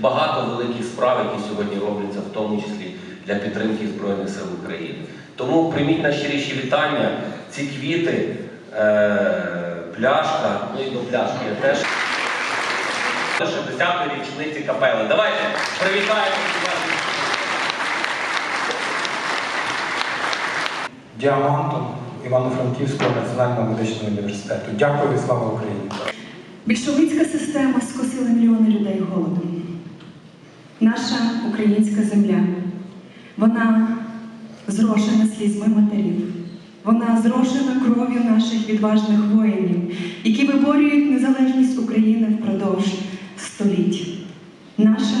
багато великих справ, які сьогодні робляться, в тому числі для підтримки Збройних сил України. Тому прийміть найщиріші вітання, ці квіти, е, пляшка, ну і до пляшки я теж. 60-ї річниці капели. Давайте привітаємо діамантом Івано-Франківського національного медичного університету. Дякую і слава Україні! Більшовицька система скосила мільйони людей голодом. Наша українська земля, вона зрошена слізьми матерів. Вона зрошена кров'ю наших відважних воїнів, які виборюють незалежність України впродовж століть. Наша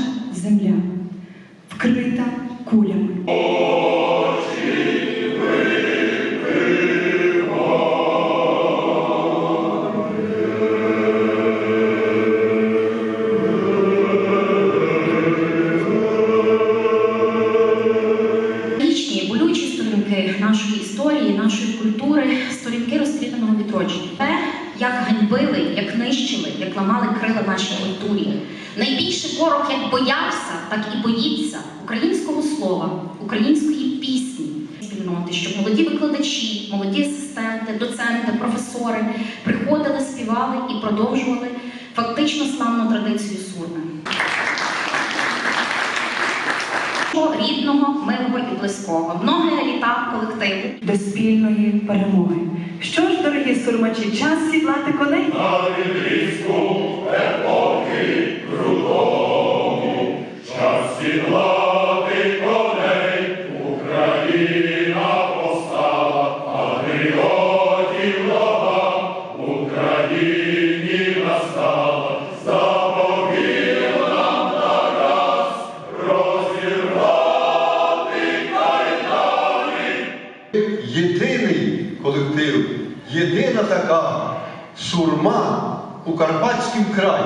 як ганьбили, як нищили, як ламали крила нашій культурі. Найбільше ворог як боявся, так і боїться українського слова, української пісні. Спільноти, щоб молоді викладачі, молоді асистенти, доценти, професори приходили, співали і продовжували фактично славну традицію сурми. Рідного, милого і близького, многое літа колективу. до спільної перемоги. Що ж, дорогі сурмачі, час сідлати коней? Єдина така сурма у Карпатському краї.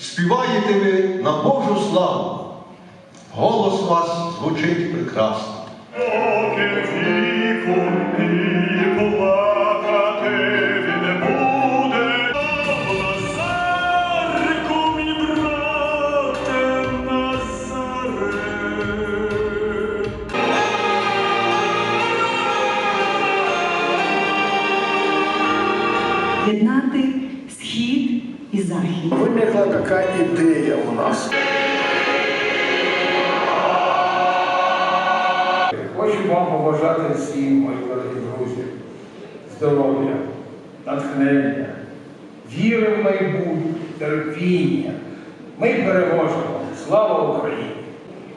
Співаєте ви на Божу славу. Голос вас звучить прекрасно. Єднати схід і захід. Виникла така ідея у нас. Хочу вам побажати всім, мої дорогі друзі, здоров'я, натхнення, віри в майбутнє, терпіння. Ми переможемо. Слава Україні!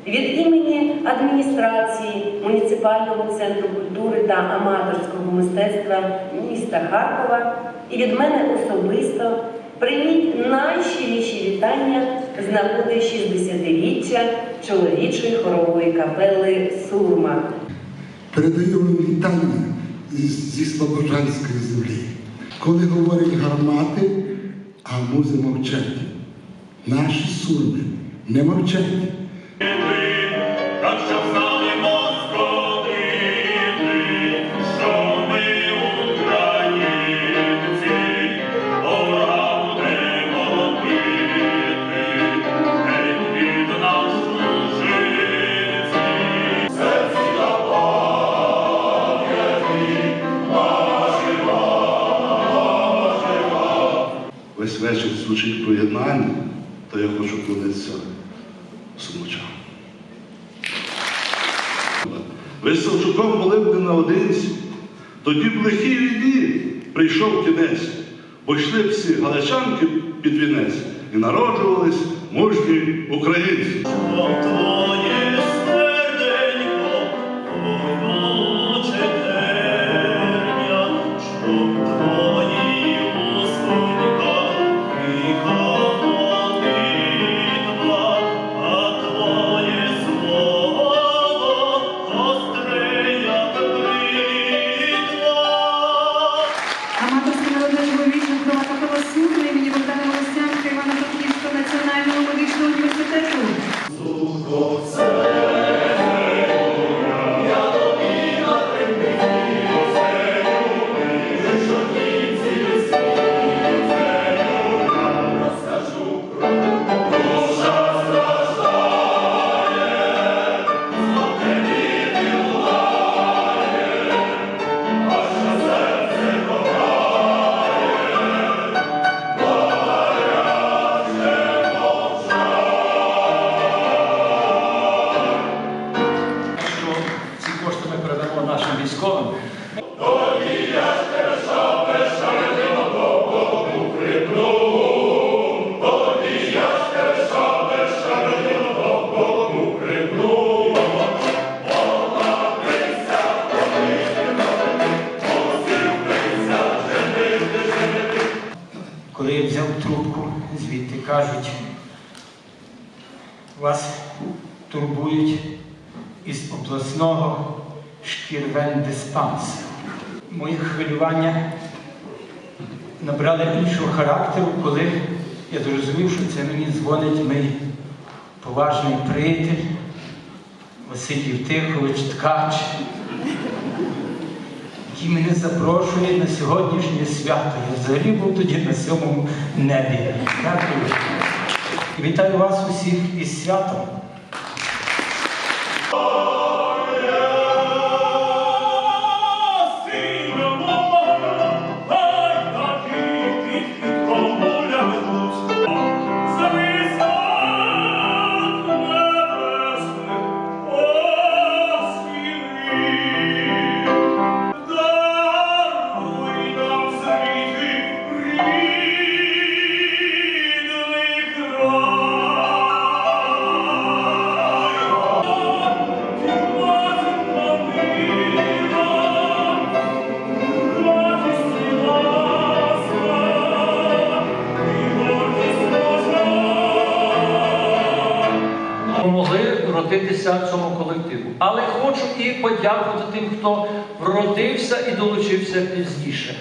Від імені адміністрації муніципального центру культури та аматорського мистецтва міста Харкова і від мене особисто прийміть найщиріші вітання з нагоди 60-річчя чоловічої хорової капели Сурма. Передаю вам вітання зі Слобожанської землі. Коли говорять гармати, а музи мовчать. Наші сурми не мовчать. Весь вечір звучить поєднання, то я хочу клонитися сумочам. Ви з Савчуком були б не наодинці, тоді б лихій війні прийшов кінець, бо йшли б всі галичанки під вінець і народжувались мужні українці. Твоє серденько, трубку, звідти кажуть, вас турбують із обласного шкірвендиспансеру. Мої хвилювання набрали іншого характеру, коли я зрозумів, що це мені дзвонить мій поважний приятель Василь Євтихович Ткач, який мене запрошує на сьогоднішнє свято. Я взагалі був тоді на сьомому небі. Дякую. І вітаю вас усіх із святом. Помогли родитися цьому колективу. Але хочу і подякувати тим, хто вродився і долучився пізніше.